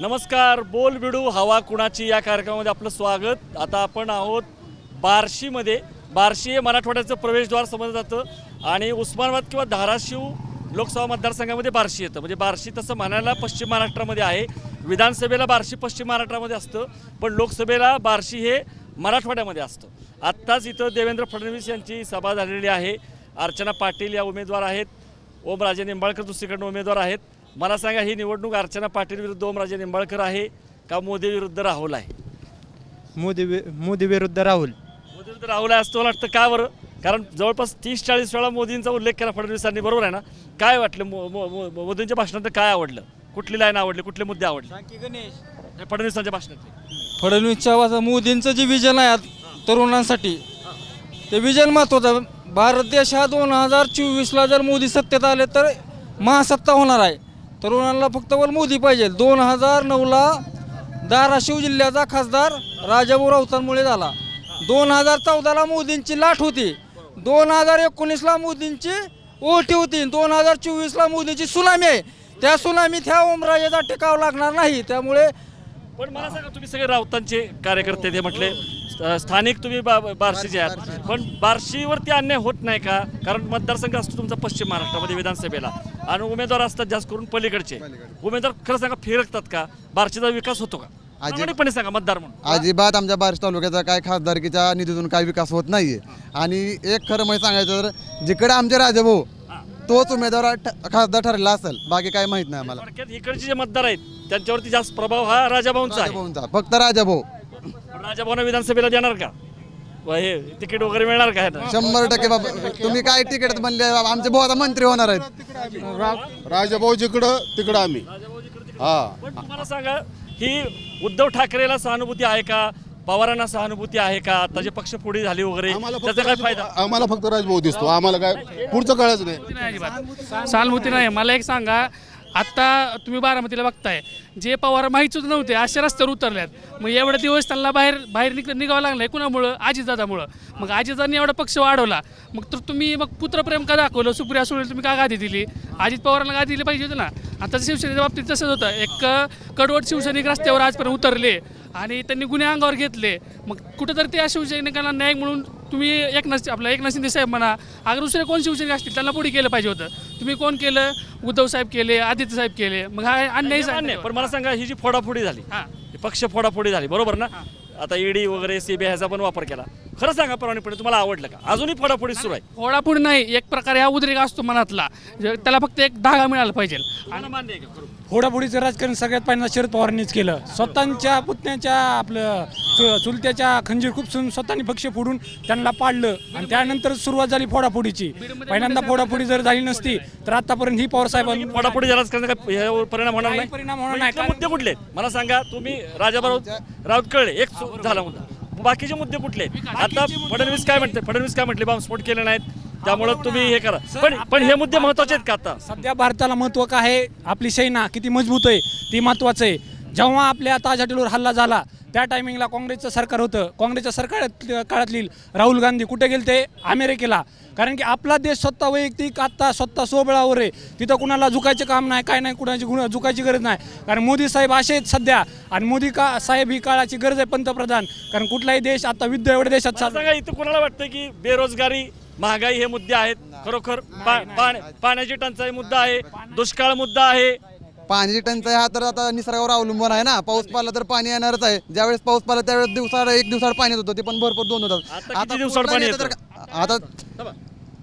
नमस्कार बोल बिडू हवा कुणाची या कार्यक्रमामध्ये आपलं स्वागत. आता आपण आहोत बार्शीमध्ये. बार्शी हे मराठवाड्याचं प्रवेशद्वार समजलं जातं आणि उस्मानाबाद किंवा धाराशिव लोकसभा मतदारसंघामध्ये बार्शी येतं. म्हणजे बार्शी तसं म्हणायला पश्चिम महाराष्ट्रामध्ये आहे. विधानसभेला बार्शी पश्चिम महाराष्ट्रामध्ये असतं पण लोकसभेला बार्शी हे मराठवाड्यामध्ये असतं. आत्ताच इथं देवेंद्र फडणवीस यांची सभा झालेली आहे. अर्चना पाटील या उमेदवार आहेत. ओमराजे निंबाळकर दुसरीकडनं उमेदवार आहेत. मला सांगा ही निवडणूक अर्चना पाटील विरुद्ध ओमराजे निंबाळकर आहे का मोदी विरुद्ध राहुल आहे? मोदी वि- मोदी विरुद्ध राहुल. मोदी विरुद्ध राहुल आहे असं मला वाटतं का बरं? कारण जवळपास तीस चाळीस वेळा मोदींचा उल्लेख केला फडणवीसांनी बरोबर आहे ना? काय वाटलं मो- मो- मो- मोदींच्या भाषणात काय आवडलं? कुठली लाईन आवडली कुठले मुद्दे आवडले? हे फडणवीसांच्या भाषणातले. फडणवीसच्या मोदींचं जे विजन आहे आज तरुणांसाठी ते विजन महत्त्वाचं आहे. भारत देश हा दोन हजार चोवीसला जर मोदी सत्तेत आले तर महासत्ता होणार आहे. तरुणांना फक्त वर मोदी पाहिजे. दोन हजार नऊला धाराशिव जिल्ह्याचा खासदार राजाभाऊ राऊतांमुळे झाला. दोन हजार चौदाला मोदींची लाट होती. दोन हजार एकोणीसला मोदींची ओटी होती. दोन हजार चोवीसला मोदींची सुनामी आहे. त्या सुनामीत ह्या ओमराजेचा टिकाव लागणार नाही. त्यामुळे पण मला सांगा तुम्ही सगळे राऊतांचे कार्यकर्ते ते म्हटले. स्थानिक तुम्ही बा- बार्शीचे आहात. पण बार्शीवरती अन्याय होत नाही का? कारण मतदारसंघ असतो तुमचा पश्चिम महाराष्ट्रामध्ये विधानसभेला. आणि उमेदवार असतात जास्त करून पलीकडचे. उमेदवार खरं सांगा फिरकतात का? बार्शीचा विकास होतो का? प्रामाणिकपणे सांगा मतदार म्हणून. अजिबात आमच्या बारिश तालुक्याचा काय खासदारकीच्या निधीतून काय विकास होत नाहीये. आणि एक खरं म्हणजे सांगायचं तर जिकडे आमचे राजाभाऊ तोच उमेदवार ठ- खासदार ठरलेला असेल. बाकी काय माहीत नाही आम्हाला. थोडक्यात इकडचे जे मतदार आहेत त्यांच्यावरती जास्त प्रभाव हा राजाभाऊंचा आहे. राजाभाऊंचा. फक्त राजाभाऊ. राजाभाऊंना विधानसभेला देणार का? हे तिकीट वगैरे मिळणार का ह्यानं? शंभर टक्के बाबा. तुम्ही काय तिकीट म्हणले? आमचे भाऊ आता मंत्री होणार आहेत. राजाभाऊ जिकडं तिकडं आम्ही. हा. पण तुम्हाला सांगा ही उद्धव ठाकरेला सहानुभूती आहे का? पवारांना सहानुभूती आहे का? आता जे पक्ष पुढे झाली वगैरे आम्हाला त्याचा काय फायदा? आम्हाला फक्त राजभाऊ दिसतो. आम्हाला काय पुढचं कळच नाही. सहानुभूती नाही. मला एक सांगा आत्ता तुम्ही बारामतीला बघताय. जे पवार माहीतच नव्हते अशा रस्त्यावर उतरल्यात. मग एवढे दिवस त्यांना बाहेर बाहेर निघ निघावं लागलंय कुणामुळं? आजीदादामुळं. मग आजीदादांनी एवढा पक्ष वाढवला. मग तर तुम्ही मग पुत्रप्रेम का दाखवलं? सुप्रिया सुळे तुम्ही का गादी दिली? अजित पवारांना गादी दिली पाहिजे होती ना. आता शिवसेनेच्या बाबतीत तसंच होतं. एक कडवट शिवसैनिक रस्त्यावर आजपर्यंत उतरले आणि त्यांनी गुन्हे अंगावर घेतले. मग कुठंतरी त्या शिवसैनिकांना न्याय म्हणून तुम्ही एकनाथ आपला एकनाथ शिंदे साहेब म्हणा अगर दुसरे कोण शिवसैनिक असतील त्यांना पुढे केलं पाहिजे होतं. तुम्ही कोण केलं? उद्धव साहेब केले आदित्य साहेब केले. मग हा अन्याय आहे. पण मला सांगा ही जी फोडाफोडी झाली पक्ष फोडाफोडी झाली बरोबर ना? आता ईडी वगैरे सीबीआय ह्याचा पण वापर केला. खरं सांगा प्रामाणिकपणे तुम्हाला आवडलं का? अजूनही फोडाफोडी सुरू आहे. फोडाफोडी नाही एक प्रकारे हा उद्रेक असतो मनातला. जे- त्याला फक्त एक धागा मिळाला पाहिजे. मला मान्य आहे का? खरं? फोडाफोडीचं राजकारण सगळ्यात पहिल्यांदा शरद पवारांनीच केलं. स्वतःच्या पुतण्याच्या आपलं चु- चुलत्याच्या खंजीर खुपसून स्वतःनी पक्ष फोडून त्यांना पाडलं. आणि त्यानंतर सुरुवात झाली फोडाफोडीची. पहिल्यांदा फोडाफोडी जर झाली नसती तर आतापर्यंत ही पवार साहेबांनी फोडाफोडी काय ह्यावर परिणाम होणार नाही? परिणाम होणार मग नाही. इथले मुद्दे कुठले? आहेत? मला सांगा तुम्ही राजाभाऊ राऊत कळले एक सु- झाला मुद्दा. बाकीचे मुद्दे कुठले? आता फडणवीस काय म्हणते? फडणवीस काय म्हटले बॉम्बस्फोट केले नाहीत. त्यामुळं तुम्ही हे करा. पण पण हे मुद्दे महत्त्वाचे आहेत का आता? सध्या भारताला महत्त्व काय आहे? आपली सेना किती मजबूत आहे? ती महत्त्वाचं आहे. जेव्हा आपल्या ताज हॉटेलवर हल्ला झाला त्या टायमिंगला काँग्रेसचं सरकार होतं. काँग्रेसच्या सरकार काळातील राहुल गांधी कुठे गेले ते अमेरिकेला. कारण की आपला देश स्वतः वैयक्तिक आत्ता स्वतः सोबळावर आहे. तिथं कुणाला झुकायचं काम नाही काय नाही कुणाची गुण झुकायची गरज नाही. कारण मोदी साहेब असे आहेत सध्या. आणि मोदी का साहेब ही काळाची गरज आहे पंतप्रधान. कारण कुठलाही देश आता विद्या एवढ्या देशात सांगा इथं कोणाला वाटतं की बेरोजगारी महागाई हे मुद्दे आहेत? खरोखर पाण्याची टंचाई मुद्दा आहे. दुष्काळ मुद्दा आहे. पाण्याची टंचाई हा तर आता निसर्गावर अवलंबून आहे ना. पाऊस पडला तर पाणी येणारच आहे. ज्यावेळेस पाऊस पडला त्यावेळेस दिवसाला एक दिवसाला पाणी येत होतं. ते पण भरपूर दोन होतात. आता किती दिवसाआड पाणी तर- आता.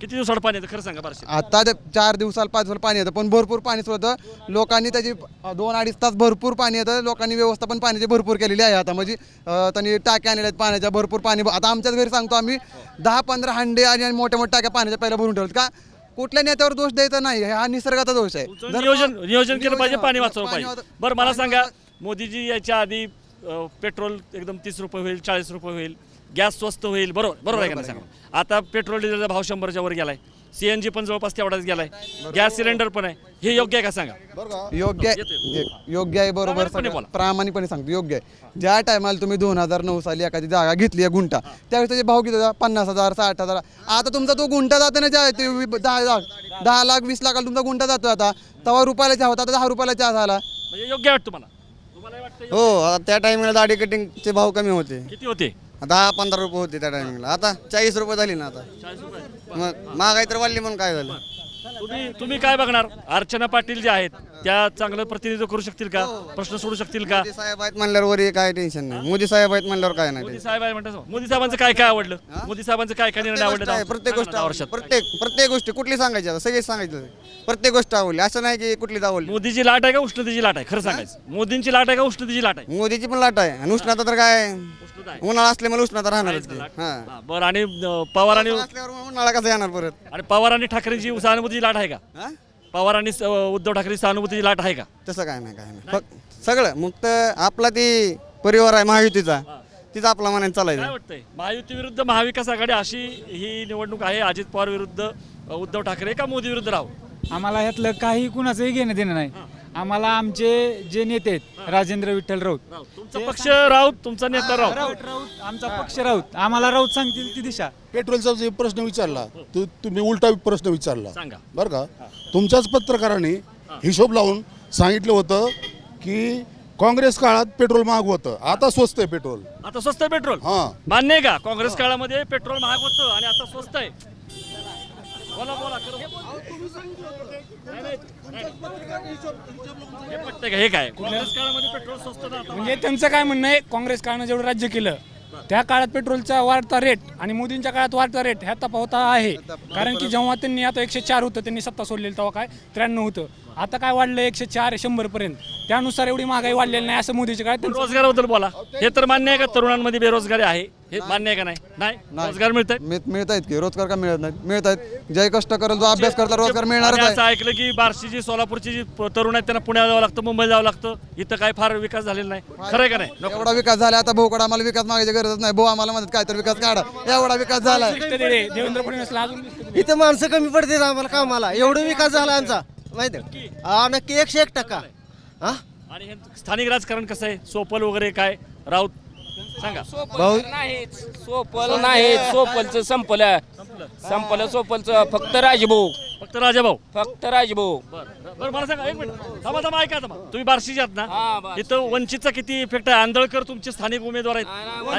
किती दिवसाड पाणी येतं? खरं सांगा बारशे. आता ते चार दिवसाला पाच दिवसाला पाणी येतं. पण भरपूर पाणी होतं लोकांनी त्याची दोन अडीच तास भरपूर पाणी येतं. लोकांनी व्यवस्था पण पाण्याची भरपूर केलेली आहे. आता म्हणजे अं, त्यांनी टाक्या आणलेल्या आहेत पाण्याच्या. भरपूर पाणी आता आमच्याच घरी सांगतो आम्ही दहा पंधरा हंडे आणि मोठ्या मोठ्या टाक्या पाण्याच्या पहिल्या भरून ठेवतात का? कुठल्या नेत्यावर दोष द्यायचा नाही हा निसर्गाचा दोष आहे. जर- नियोजन नियोजन केलं पाहिजे पाणी वाचवलं पाहिजे. बरं मला सांगा मोदीजी याच्या आधी अं, पेट्रोल एकदम तीस रुपये होईल चाळीस रुपये होईल. गॅस स्वस्त होईल. बरोबर बरोबर आहे का नाही सांगा? आता पेट्रोल डिझेलचा भाव शंभरच्या वर गेलाय. सीएनजी पण जवळपास तेवढाच गेलाय. गॅस सिलेंडर पण आहे. हे योग्य आहे का सांगा? योग्य आहे. योग्य आहे बरोबर प्रामाणिकपणे सगळं. बोला. प्रामाणिकपणे सांगतो. योग्य आहे. ज्या टायमाला तुम्ही दोन हजार नऊ साली एखादी जागा घेतली आहे गुंठा त्यावेळेस त्याचे भाव किती होता? पन्नास हजार साठ हजार. आता तुमचा तो गुंठा जातो ना ज्या ते वि- दहा लाख दहा लाख वीस लाखाला तुमचा गुंठा जातो आता. तेव्हा रुपयाला चहा होता आता दहा रुपयाला चहा झाला. म्हणजे योग्य वाटतं तुम्हाला? तुम्हाला वाटतं हो त्या टायमिंगला दाढी कटिंगचे भाव कमी होते. किती होते? दहा पंधरा रुपये होते त्या टायमिंगला. आता चाळीस रुपये झाली ना आता. मग महागाई तर वाढली म्हणून काय झालं? तुम्ही तुम्ही काय बघणार? अर्चना पाटील जे आहेत त्या चांगलं प्रतिनिधित्व करू शकतील का? प्रश्न सोडू शकतील का? मोदी साहेब आहेत म्हणल्यावर वर काय टेन्शन नाही. मोदी साहेब आहेत म्हणल्यावर काय नाही मोदी साहेब आहे म्हणतात मोदी साहेबांचं काय काय आवडलं? मोदी साहेबांचं काय काय निर्णय आवडले? प्रत्येक गोष्ट दहा वर्षात प्रत्येक प्रत्येक गोष्टी कुठली सांगायची आता? सगळीच सांगायचं प्रत्येक गोष्ट आवडली. असं नाही की कुठलीच आवडली. मोदीची लाट आहे का उष्णतेची लाट आहे? खरं सांगायचं. मोदींची लाट आहे का उष्णतेची लाट आहे? मोदीची पण लाट आहे. आणि उष्णता तर काय? उष्णता आहे. उन्हाळा असल्यामुळे उष्णता राहणारच की. लाट. हा. हा, बरं. आणि अं, पवार आणि असल्यावर मग उन्हाळा कसा येणार परत? आणि पवार आणि ठाकरेंची सहानुभूतीची लाट आहे का? हा? पवार आणि स- उद्धव ठाकरे सहानुभूतीची लाट आहे का? तसं काय नाही काय नाही. फक्त सगळं मुक्त आपला ती परिवार आहे महायुतीचा तीच आपला मनाने काय चालायचं वाटतंय? महायुती विरुद्ध महाविकास आघाडी अशी ही निवडणूक आहे अजित पवार विरुद्ध अं, उद्धव ठाकरे का मोदी विरुद्ध राव? आम्हाला ह्यातलं काही कुणाचंही घेणं देणं नाही आम्हाला आमचे जे नेते आहेत राजेंद्र विठ्ठल राऊत. तुमचा पक्ष राऊत तुमचा नेता राव राऊत. राऊत आमचा पक्ष राऊत. आम्हाला राऊत सांगतील ती दिशा. पेट्रोलचा जे प्रश्न विचारला तो तुम्ही उलटा प्रश्न विचारला. सांगा. बरं का? तुमच्याच पत्रकारांनी हिशोब लावून सांगितलं होतं की काँग्रेस काळात पेट्रोल महाग होतं. आता स्वस्त आहे पेट्रोल. आता स्वस्त आहे पेट्रोल? हां. मान्य आहे का? काँग्रेस काळामध्ये पेट्रोल महाग होतं आणि आता स्वस्त आहे. बोला बोला. हे हे काय? काँग्रेस काळामध्ये पेट्रोल स्वस्त म्हणजे त्यांचं काय म्हणणं आहे? काँग्रेस काळानं जेवढं राज्य केलं त्या काळात पेट्रोलचा वाढता रेट आणि मोदींच्या काळात वाढता रेट ह्या तफावत आहे. कारण की जेव्हा त्यांनी आता एकशे चार होतं त्यांनी सत्ता सोडलेली तेव्हा काय? त्र्याण्णव होतं. आता काय वाढलं एकशे चार शंभर पर्यंत? त्यानुसार एवढी महागाई वाढलेली नाही असं मोदीच्या काळात त्यांचं- रोजगाराबद्दल बोला. हे तर मान्य आहे का तरुणांमध्ये बेरोजगारी आहे? हे मान्य आहे का नाही? नाही? रोजगार मिळत मिळत मिळत आहेत की रोजगार का मिळत नाहीत? मिळत आहेत जे कष्ट करेल जो अभ्यास करता रोजगार मिळणारच आहे. असं ऐकलं की बार्शीची सोलापूरची जी प- तरुण आहेत त्यांना पुण्याला जावं लागतं मुंबईला जावं लागतं. इथं काय फार विकास झालेला नाही. खरं आहे का नाही? नको. एवढा विकास झाला आता भाऊकडे आम्हाला विकास मागायची गरज नाही. भाऊ आम्हाला म्हणत काय तर विकास काढा. एवढा विकास झाला देवेंद्र फडणवीसला अजून लिस्ट दे. इथं माणसं कमी पडतात आम्हाला कामाला. एवढा विकास झाला आमचा. माहिती आहे? हा नक्की एकशे एक टक्का. हा? आणि हे स्थानिक राजकारण कसं आहे? सोपल वगैरे काय? राऊत? सांगा. भाऊ नाहीच. सोपल नाही सोपलचं संपलं. संपलं सोपलचं. फक्त राजभाऊ. फक्त राजाभाऊ. फक्त राजभाऊ. बरं बरं मला सांगा एक मिनिट. थांबा थांबा ऐका थांबा. तुम्ही बार्शीचे आहात हा, ना बार्शी. इथं वंचितचा किती इफेक्ट आहे? आंधळकर तुमचे स्थानिक उमेदवार आहेत.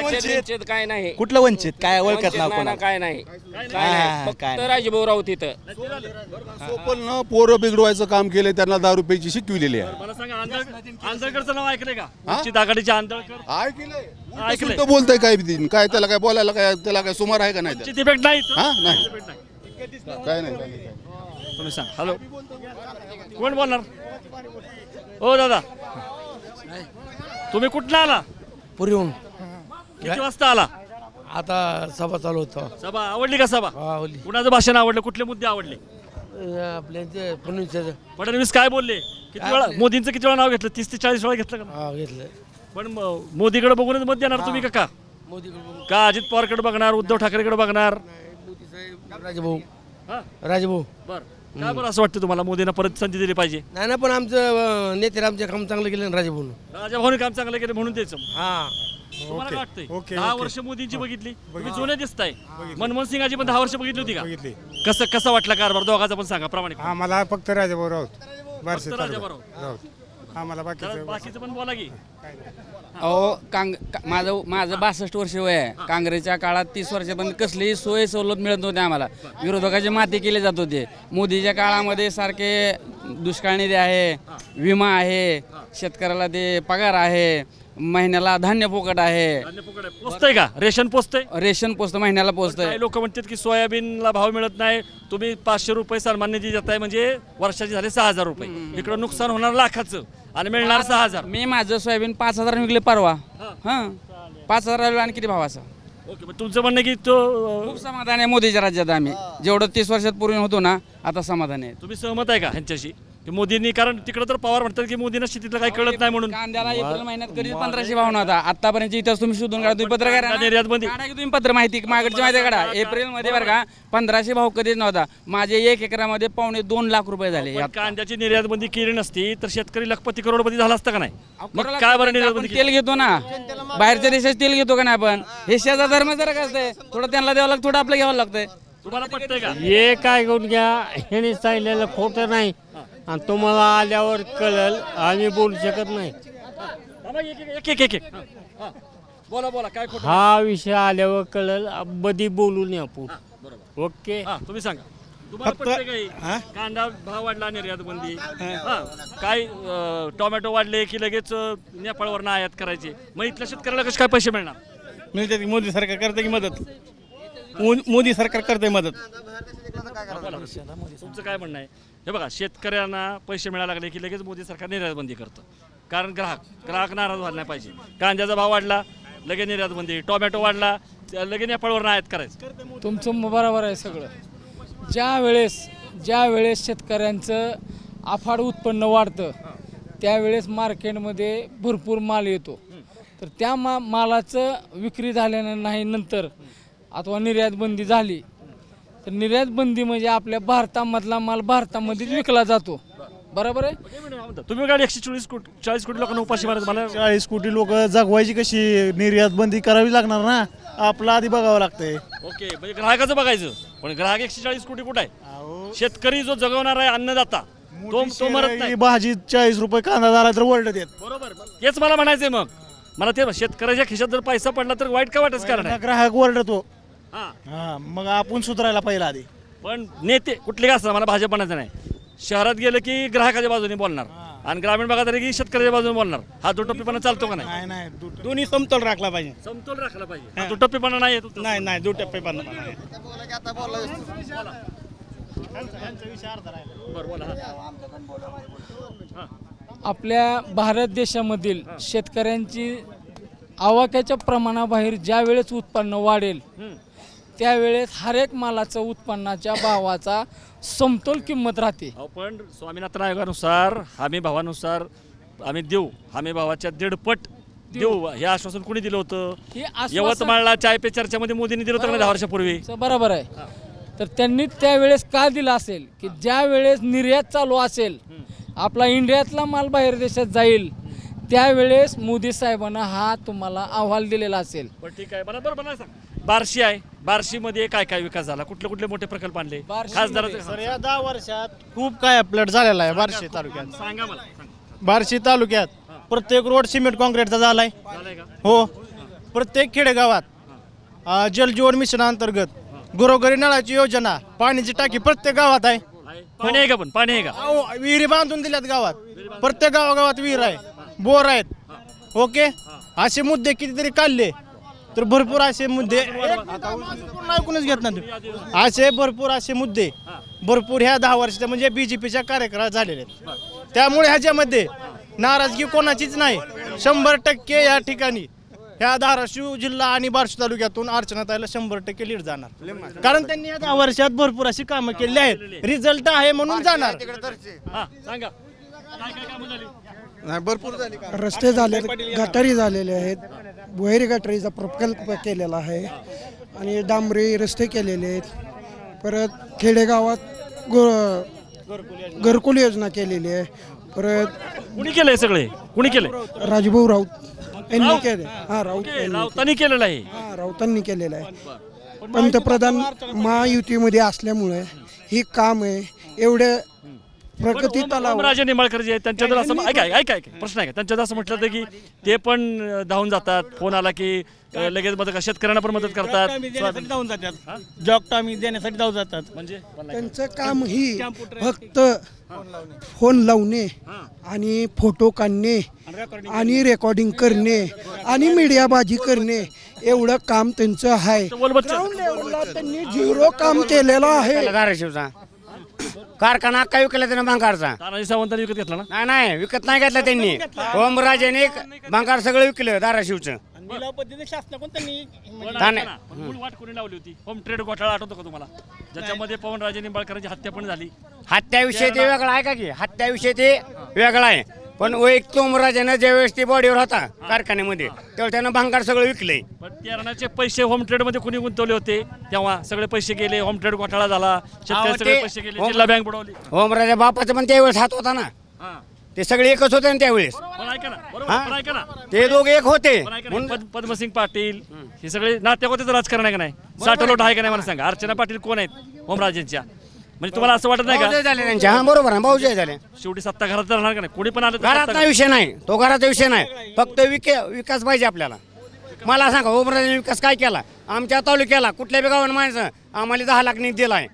वंचित काय नाही. कुठलं वंचित? काय वंचित नाही ना, काय नाही. काय नाही. फक्त राजभाऊ राऊत इथं. सोपलनं पोरं बिघडवायचं काम केलं त्यांना दारू रुपयाची शिकविलेली आहे. मला सांगा आंधळ आंधळकरचं नाव ऐकलंय का? वंचित आघाडीचे आंधळकर. ऐकलंय. ऐकलंय. तो बोलतोय काय बी- काय त्याला काय बोलायला काय त्याला काय सुमार आहे का नाही त्याला? इफेक्ट नाही इथं? हा? नाही. काय नाही काय नाही. तुम्ही सांग. हॅलो. कोण बोलणार? हो दादा. तुम्ही कुठला आला? पुरीहून. किती वाजता आला? आता सभा चालू होतो. सभा आवडली का सभा? आवली कुणाचं भाषण आवडलं? कुठले मुद्दे आवडले? आपल्या ते फडणवीस फडणवीस काय बोलले? किती वेळा मोदींचं किती वेळा नाव घेतलं? तीस ते चाळीस वेळा घेतलं का? घेतलं. पण म- मोदीकडे बघूनच मत देणार तुम्ही का का? मोदीकडे का अजित पवारकडे बघणार उद्धव ठाकरेकडे बघणार? मोदी साहेब राजभाऊ. हा? राजभाऊ. बर. काय बरं असं वाटतं तुम्हाला? मोदींना परत संधी दिली पाहिजे. नाही ना पण आमचं नेते आमचे काम चांगलं केलं ना राजभाऊ राजाभाऊने काम चांगलं केलं म्हणून द्यायचं हा. तुम्हाला काय वाटतंय? दहा वर्ष मोदींची बघितली. तुम्ही जुने दिसताय. मनमोहन सिंगाची पण दहा वर्ष बघितली होती का? कसं कसा वाटला कारभार? दोघाचा पण सांगा प्रामाणिक. आम्हाला फक्त राजाभाऊ राऊत. राजाभाऊ. राऊत. आम्हाला बाकीचं पण बोला की. अहो कांग का- माझं माझं बासष्ट वर्ष वय आहे. काँग्रेसच्या काळात तीस वर्षापर्यंत कसलीही सोय सवलत मिळत नव्हती आम्हाला. विरोधकाचे माती केले जात होते. मोदीच्या काळामध्ये सारखे दुष्काळ निधी आहे विमा आहे शेतकऱ्याला ते पगार आहे महिन्याला धान्य फुकट आहे. धान्य फुकट आहे. पोचतंय का? रेशन पोचतंय? रेशन पोचतं महिन्याला पोचतंय. काही लोक म्हणतात की सोयाबीनला भाव मिळत नाही. तुम्ही पाचशे रुपये सन्मान निधी देताय म्हणजे वर्षाचे झाले सहा हजार रुपये. इकडं नुकसान होणार लाखाचं. आणि मिळणार सहा हजार. मी माझं सोयाबीन पाच हजार विकले परवा. हां. पाच हजार आणि किती भावाचा ओके मग तुमचं म्हणणं की तो खूप समाधान आहे मोदीच्या राज्यात आम्ही. जेवढं तीस वर्षात पूर्ण होतो ना आता समाधान आहे. तुम्ही सहमत आहे का ह्यांच्याशी? की मोदींनी कारण तिकडे तर पवार म्हणतात की मोदींना शेतीतलं काही कळत नाही म्हणून. कांद्याला एप्रिल महिन्यात कधीच पंधराशे भाव नव्हता. आतापर्यंत इथं तुम्ही शोधून काढा तुम्ही पत्रकार आहे कांदा ना? निर्यातबंदी. काढा की तुम्ही पत्र माहिती मागडची माहिती काढा. एप्रिलमध्ये बरं का पंधराशे भाव कधीच नव्हता. माझे एक एकरामध्ये पावणे दोन लाख रुपये झाले पण कांद्याची निर्यात बंदी केली नसती तर शेतकरी लखपती करोडपती झाला असता का नाही? मग काय बरं आपण निर्यात बंदी? तेल घेतो ना? बाहेरच्या देशात तेल घेतो का नाही आपण? हे शेजा धर्म जरा कसं आहे थोडं त्यांना द्यावं लागतं थोडं आपलं घ्यावं लागतंय. तुम्हाला पटतंय का? हे काय करून घ्या ह्याने सांगितलेलं खोटं नाही. आणि तुम्हाला आल्यावर कळल आम्ही बोलू शकत नाही. एक एक एक एक एक हा, हा. बोला बोला काय खोटं? हा विषय आल्यावर कळल बदी बोलू नये आपण. बरोबर. ओके? हा तुम्ही सांगा. तुम्हाला पटतंय का हे? कांदा भाव वाढला निर्यात बंदी हा काय अं, टोमॅटो वाढले की लगेच अं, नेपाळवरनं आयात करायचे. मग इथल्या शेतकऱ्याला कसे काय पैसे मिळणार? मिळते मोदी सरकार करते की मदत? मो- मोदी सरकार करते मदत. तुमचं काय म्हणणं आहे? हे बघा शेतकऱ्यांना पैसे मिळायला लागले की लगेच मोदी सरकार निर्यातबंदी करतं. कारण ग्राहक ग्राहक नाराज व्हायला नाही पाहिजे. कांद्याचा भाव वाढला लगेच निर्यातबंदी. टोमॅटो वाढला लगेच नेपाळवरनं आयात करायचं. तुमचं बरोबर आहे सगळं. ज्या वेळेस ज्या वेळेस शेतकऱ्यांचं अफाड उत्पन्न वाढतं त्यावेळेस मार्केटमध्ये भरपूर माल येतो. तर त्या मा मालाचं विक्री झाल्यानं नाही नंतर अथवा निर्यातबंदी झाली तर निर्यात बंदी म्हणजे आपल्या भारतामधला माल भारतामध्येच विकला जातो. बरोबर आहे? तुम्ही गाडी एकशे चाळीस कोटी चाळीस कोटी लोकांना उपाशी मारत मला चाळीस कोटी लोक जगवायची कशी? निर्यात बंदी करावी लागणार ना? आपलं आधी बघावं लागतंय. ओके म्हणजे ग्राहकाचं बघायचं. पण ग्राहक एकशे चाळीस कोटी कुठं आहे? शेतकरी जो जगवणार आहे अन्नदाता तो तो मरत नाही. भाजी चाळीस रुपये कांदा झाला तर वर्ल्ड देत. बरोबर. तेच मला म्हणायचंय मग. मला ते शेतकऱ्याच्या खिशात जर पैसा पडला तर वाईट का वाटच कारण आहे? ग्राहक वर्ल्डतो हा. हा मग आपण सुधारायला पाहिजे आधी. पण नेते कुठले का असतात मला भाजप म्हणायचं नाही. शहरात गेलं की ग्राहकाच्या बाजूने बोलणार. आणि ग्रामीण भागात आले की शेतकऱ्याच्या बाजूने बोलणार. हा दुटप्पीपणा चालतो का नाही? नाही नाही दोन्ही समतोल राखला पाहिजे. समतोल राखला पाहिजे. हा. दुटप्पीपणा नाही येतो नाही नाही दुटप्पे पण बरं बोला हा. आपल्या भारत देशामधील शेतकऱ्यांची आवाक्याच्या प्रमाणाबाहेर ज्या वेळेस उत्पन्न वाढेल त्यावेळेस हर एक मालाचं उत्पन्नाच्या भावाचा समतोल किंमत राहते. अहो, पण स्वामीनाथन आयोगानुसार हमी भावानुसार आम्ही देऊ. हमी भावाच्या दीडपट देऊ. हे आश्वासन कोणी दिलं होतं? हे आश्वासन- यवतमाळला चाय पे चर्चामध्ये मोदींनी दिलं होतं का नाही दहा वर्षापूर्वी? चं बरोबर आहे. तर त्यांनी त्यावेळेस का दिलं असेल? की ज्या वेळेस निर्यात चालू असेल आपला इंडियातला माल बाहेर देशात जाईल त्यावेळेस मोदी साहेबांना हा तुम्हाला अहवाल दिलेला असेल. पण ठीक आहे. मला बरोबर नाही सांग. बार्शी आहे. बार्शीमध्ये काय काय विकास झाला? कुठले कुठले मोठे प्रकल्प आणले? खासदाराचे या दहा वर्षात खूप काय अपलोड झालेला आहे बार्शी तालुक्यात. सांगा मला सांगा. बार्शी तालुक्यात प्रत्येक रोड सिमेंट कॉन्क्रीटचा झालाय. झालंय का? हो. प्रत्येक खेडेगावात अ, जलजीवन मिशन अंतर्गत घरोघरी नळाची योजना पाण्याची टाकी प्रत्येक गावात आहे. आहे. पाणी आहे का पण? पाणी आहे का? अहो, विहिरी बांधून दिल्यात गावात. प्रत्येक गावागावात विहीर आहे. बोर आहेत. ओके? असे मुद्दे कितीतरी काढले. तर भरपूर असे मुद्दे पूर्ण ऐकूनच घेत नाही तुम्ही. असे भरपूर असे मुद्दे भरपूर ह्या दहा वर्षाच्या म्हणजे बीजेपीच्या कार्यक्रमात झालेले आहेत. त्यामुळे ह्याच्यामध्ये नाराजगी कोणाचीच नाही. शंभर टक्के या ठिकाणी ह्या धाराशिव जिल्हा आणि बार्शी तालुक्यातून अर्चनाताईला शंभर टक्के लीड जाणार. कारण त्यांनी या दहा वर्षात भरपूर अशी कामं केली आहेत. रिझल्ट आहे म्हणून जाणार. हा सांगा. काय काय कामं झाली? नाही भरपूर रस्ते झाले गटारी झालेले आहेत. भुहेरी गटारीचा प्रकल्प केलेला आहे आणि डांबरी रस्ते केलेले आहेत. परत खेडेगावात गो घरकुल योजना केलेली आहे. परत कुणी केलंय सगळे? कुणी केलंय? राजभाऊ राऊत यांनी केले. हा राऊत यांनी राऊतांनी केलेलं आहे. हा राऊतांनी केलेलं आहे. पंतप्रधान महायुतीमध्ये असल्यामुळे ही काम आहे. एवढे प्रगती तलाव. राजे निंबाळकर जे आहेत त्यांच्यावर असं ऐका ऐका ऐका. प्रश्न आहे का त्यांच्यात असं म्हटलं होतं की ते पण धावून जातात. फोन आला की लगेच मदत शेतकऱ्यांना पण मदत करतात. जाऊन जातात. जॉब टायमिंग देण्यासाठी जाऊन जातात. म्हणजे? त्यांचं काम ही फक्त फोन लावणे. आणि फोटो काढणे आणि रेकॉर्डिंग करणे. आणि मीडियाबाजी करणे एवढं काम त्यांचं आहे. त्यांनी झिरो काम केलेलं आहे. धाराशिवचा. कारखाना काय विकला त्यानं भांगारचा. तानाजी सावंतांनी विकत घेतला ना? नाही नाही विकत नाही घेतला त्यांनी. ओमराजेने भांगार सगळं विकलं धाराशिवचं. शासनाकडून त्यांनी पण ताने- ऐका ना, मूळ वाट कोणी लावली होती? होम ट्रेड घोटाळा आठवतो का तुम्हाला? ज्याच्यामध्ये पवनराजे निंबाळकरांची हत्या पण झाली. हत्याविषयी ते वेगळा आहे का की? हत्याविषयी ते वेगळा आहे. पण वैयक्तिक ओमराजेनं ज्यावेळेस ते बॉडीवर होता कारखान्यामध्ये तेव्हा त्यानं भांगार सगळं विकलंय. पण तेरणाचे पैसे होम ट्रेडमध्ये कोणी गुंतवले होते? तेव्हा सगळे पैसे गेले होम ट्रेड घोटाळा झाला सगळे पैसे गेले जिल्हा बँक बुडवली. ओमराजा बापाचा पण त्यावेळेस हात होता ना. हा. ते सगळे एकच होते ना त्यावेळेस. पण ऐका ना बरोबर हा? पण ऐका ना. ते दोघे एक होते. पण ऐका ना, म्हणून पद- पद्मसिंग पाटील हे सगळे नाट्यकोतेच राजकारण आहे का नाही? साठलोट आहे का नाही मला सांगा? अर्चना पाटील कोण आहेत ओमराजेंच्या म्हणजे तुम्हाला असं वाटत नाही भाऊजय का झाले त्यांचे. हा बरोबर आहे भाऊजय झाले. शेवटी सत्ता घरात राहणार का नाही? कोणी पण आलं तर घरात सत्ता नाही विषय नाही. तो घराचा विषय नाही. फक्त विके विकास पाहिजे आपल्याला. मला सांगा ओमराजांनी विकास काय केला? आमच्या तालुक्याला कुठल्या बी गावानं माणसं आम्हाला दहा लाख निधी दिलाय.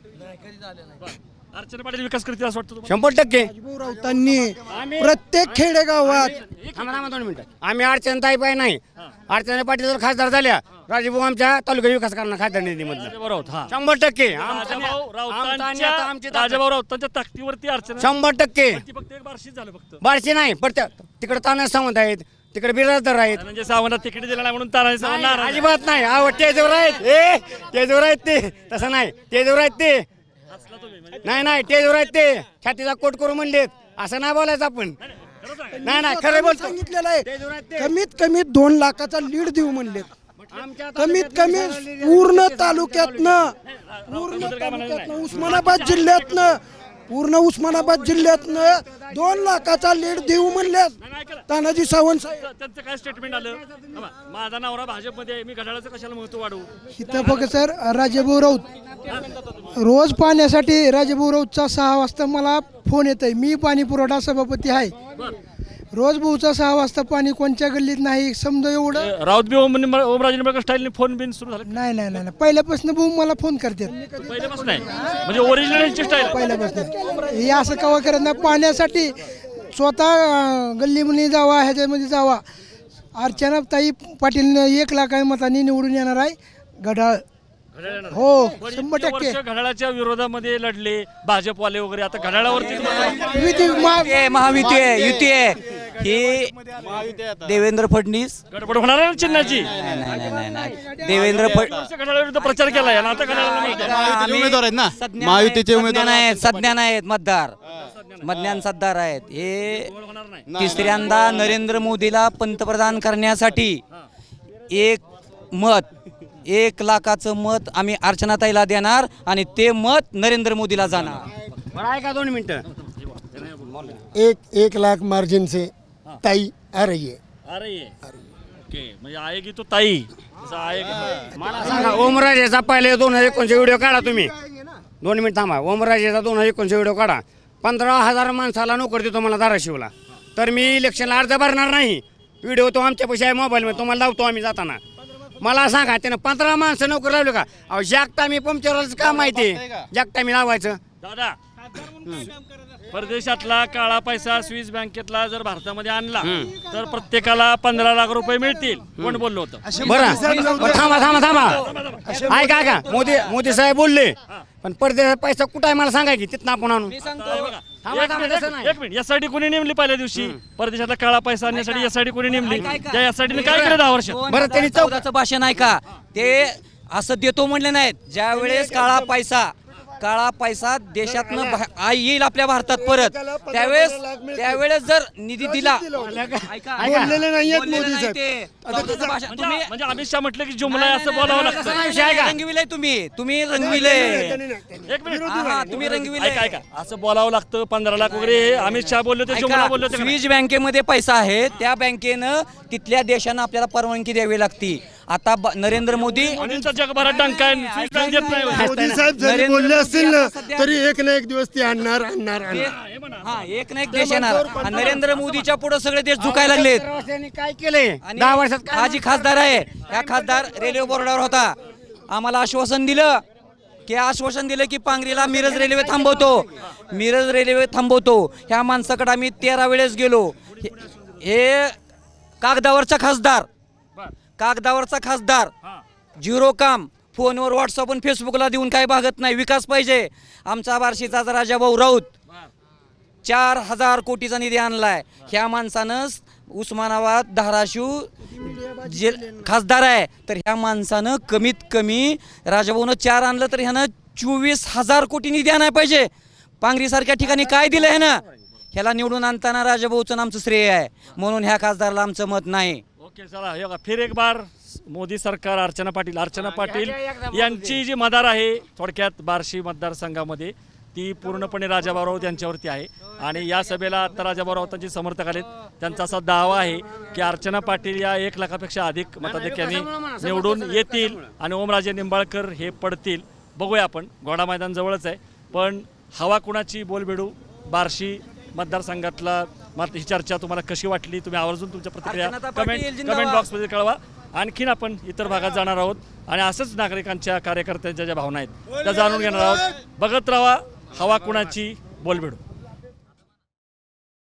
अर्चना पाटील विकास करतील असं वाटतं तुम्हाला? शंभर टक्के. राऊतांनी प्रत्येक खेडेगावात थांबा थांबा दोन मिनिटं. आम्ही अडचण ताई पाय नाही. अडचणी पाटील जर खासदार झाल्या राजीभाऊ आमच्या तालुका विकास करणार खासदार निधीमधलं हा. शंभर टक्के. आमचा राजाभाऊ आमचा नेता, आमची राऊतांच्या ताकद. राजाभाऊ राऊतांच्या ताकदीवरती अर्चना शंभर टक्के. ती फक्त एक बारशीच झालं फक्त. बारशे नाही पण तिकडे ताना सावंत आहेत तिकडे बिराजदार आहेत. म्हणजे सावंत तिकीट दिलं नाही म्हणून तानाजी सावंत नाही, नाराज आहे. अजिबात नाही. अहो टेजवर आहेत. ए टेजवर आहेत ते. तसं नाही. टेजवर आहेत ते. नाही नाही टेजवर आहेत ते छातीचा कोट करू म्हणलेत. असं नाही बोलायचं आपण. नाही नाही खरं बोलतो. सांगितलेलं आहे. कमीत कमी दोन लाखाचा लीड देऊ म्हणले आमच्या कमीत कमी पूर्ण तालुक्यातनं पूर्ण तालुक्यातनं उस्मानाबाद जिल्ह्यातनं पूर्ण उस्मानाबाद जिल्ह्यातनं दोन लाखाचा लीड देऊ म्हणले तानाजी सावंत साहेब. त्यांचं काय स्टेटमेंट आलं? थांबा. माझा नवरा भाजपमध्ये आहे मी घड्याळाचं कशाला महत्त्व वाढवू? इथं बघ सर राजेभाऊ राऊत. रोज पाण्यासाठी राजेभाऊ राऊतचा सहा वाजता मला फोन येत आहे मी पाणी पुरवठा सभापती आहे. रोज भाऊचा सहा वाजता पाणी कोणत्या गल्लीत नाही समजा एवढं? राऊत बी ओम ओमराजे निंबाळकर स्टाईलने फोन बिन सुरू झाला. नाही नाही नाही नाही. पहिल्यापासून भाऊ मला फोन करतात. पहिल्यापासून आहे म्हणजे ओरिजिनल स्टाईल पहिल्यापासून. हे असं कवा करत नाही. पाण्यासाठी स्वतः अं, गल्लीमध्ये जावा ह्याच्यामध्ये जावा. अर्चना ताई पाटील एक लाख मतांनी निवडून येणार आहे. गडाळ हो शंभर टक्के. घड्याळाच्या विरोधामध्ये लढले भाजपवाले वगैरे. आता घड्याळावरती विधी मा- महायुती आहे युती आहे ही देवेंद्र फडणवीस. गडबड होणार आहे ना चिन्हाची? नाही नाही नाही देवेंद्र फड प्रचार केला आता घड्याळाला. उमेदवार आहेत ना? महायुतीचे उमेदवार आहेत सज्ञान आहेत मतदार. मज्ञान सद्दार आहेत. हे तिसऱ्यांदा नरेंद्र मोदीला पंतप्रधान करण्यासाठी एक मत एक लाखाचं मत आम्ही अर्चनाताईला देणार आणि ते मत नरेंद्र मोदीला जाणार. बरं दोन मिनिटं एक एक लाख मार्जिन से ताई आ रही है अरे ये. ओके म्हणजे तो ताई? की- मला सांगा ओमराजेचा पहिले दोन हजार एकोणीसचे व्हिडिओ काढा तुम्ही. दोन मिनिट थांबा ओमराजेचा दोन हजार एकोणीसचे व्हिडिओ काढा. पंधरा हजार माणसाला नोकर देतो मला धाराशिवला. तर मी इलेक्शनला अर्ज भरणार नाही. व्हिडिओ तो आमच्या पैसे आहे मोबाईलमध्ये तुम्हाला लावतो आम्ही जाताना. मला सांगा त्यानं पंधरा माणसं नोकर लावले का? अहो जागता मी पंक्चरवालच का माहिती जागता मी लावायचं. दादा. परदेशातला काळा पैसा स्विस बँकेतला जर भारतामध्ये आणला तर प्रत्येकाला पंधरा लाख रुपये मिळतील कोण बोललो होतं? बरं. बरं, थांबा थांबा थांबा. ऐका ऐका. मोदी मोदी साहेब बोलले पण परदेशात पैसा कुठं आहे मला सांगा की तिथनं आपण आणू. आता बघा, थांबा, एक थांबा, मिनिट, तसं नाही. एक मिनिट यासाठी कोणी नेमली पहिल्या दिवशी? परदेशातला काळा पैसा आणण्यासाठी यासाठी कोणी नेमली? त्या यासाठी काय केलं दहा वर्ष बरं त्यांनी चौक चौदाचं भाषण आहे का ते असं देतो म्हणले नाहीत. ज्या वेळेस काळा पैसा काळा पैसा देशातनं बा- आ- येईल आपल्या भारतात परत. त्यावेळेस त्यावेळेस जर निधी दिला ऐका, बोललेले नाहीयेत बोललेलं मोदी नाही साहेब. ते. चौदाचं भाषण म्हणजे तुम्ही म्हणजे अमित शहा म्हटलं की जुमला आहे असं बोलावं लागतं. विषय आहे का? रंगविलंय तुम्ही. तुम्ही रंगविलंय. एक मिनिट. हा, हा, तुम्ही रंगविलंय. ऐका ऐका. असं बोलावं लागतं पंधरा लाख वगैरे हे अमित शहा बोलले होते जुमला ऐका, बोलले होते. का नाही? स्विस बँकेमध्ये पैसा आहे त्या बँकेनं तिथल्या देशांना आपल्याला परवानगी द्यावी लागती. आता ब- नरेंद्र मोदी जगभरात डंका आहे. स्विस बँक देत नाही मोदी साहेब जरी नरेंद्र बोलले असतील ना सध्या- तरी एक ना एक दिवस ते आणणार आणणार आणणार. हा एक ना एक देश येणार. आणि नरेंद्र मोदीच्या पुढे सगळे देश झुकायला लागलेत. काय केलंय? आणि दहा वर्षात काय हा जी खासदार आहे ह्या खासदार रेल्वे बोर्डावर होता. आम्हाला आश्वासन दिलं की आश्वासन दिलं की पांगरीला मिरज रेल्वे थांबवतो. मिरज रेल्वे थांबवतो. ह्या माणसाकडे आम्ही तेरा वेळेस गेलो. हे- हे कागदावरचा खासदार कागदावरचा खासदार. झिरो काम. फोनवर व्हॉट्सअप आणि फेसबुकला देऊन काय भागत नाही. विकास पाहिजे. आमचा बार्शीचा राजाभाऊ राऊत. चार हजार कोटीचा निधी आणलाय. ह्या माणसानं उस्मानाबाद धाराशिव जे खासदार आहे. तर ह्या माणसानं कमीत कमी राजाभाऊनं चार आणलं तर ह्यानं चोवीस हजार कोटी निधी आणायला पाहिजे. पांगरीसारख्या ठिकाणी काय दिलं आहे ना ह्याला निवडून आणताना राजाभाऊचं आमचं श्रेय आहे. म्हणून ह्या खासदाराला आमचं मत नाही. ओके चला हे बघा फिर एक बार मोदी सरकार अर्चना पाटील अर्चना पाटील यांची जी मदार आहे थोडक्यात बार्शी मतदारसंघामध्ये ती पूर्णपणे राजाभाऊ राऊत यांच्यावरती आहे. आणि या सभेला आता राजाभाऊ राऊतांचे समर्थक आलेत. त्यांचा असा दावा आहे की अर्चना पाटील या एक लाखापेक्षा अधिक मताधिक्यांनी निवडून येतील. आणि ओमराजे निंबाळकर हे पडतील. बघूया आपण घोडा मैदान जवळच आहे. पण हवा कुणाची बोलबेडू? बार्शी मतदारसंघातला मत ही चर्चा तुम्हाला कशी वाटली तुम्ही आवर्जून तुमच्या प्रतिक्रिया अर्चनाताई पाटील, कमेंट जिंदाबाद. कमेंट बॉक्समध्ये कळवा. आणखीन आपण इतर भागात जाणार आहोत आणि असंच नागरिकांच्या कार्यकर्त्यांच्या ज्या भावना आहेत त्या जाणून घेणार आहोत. बघत राहा हवा कुणाची बोलबेडू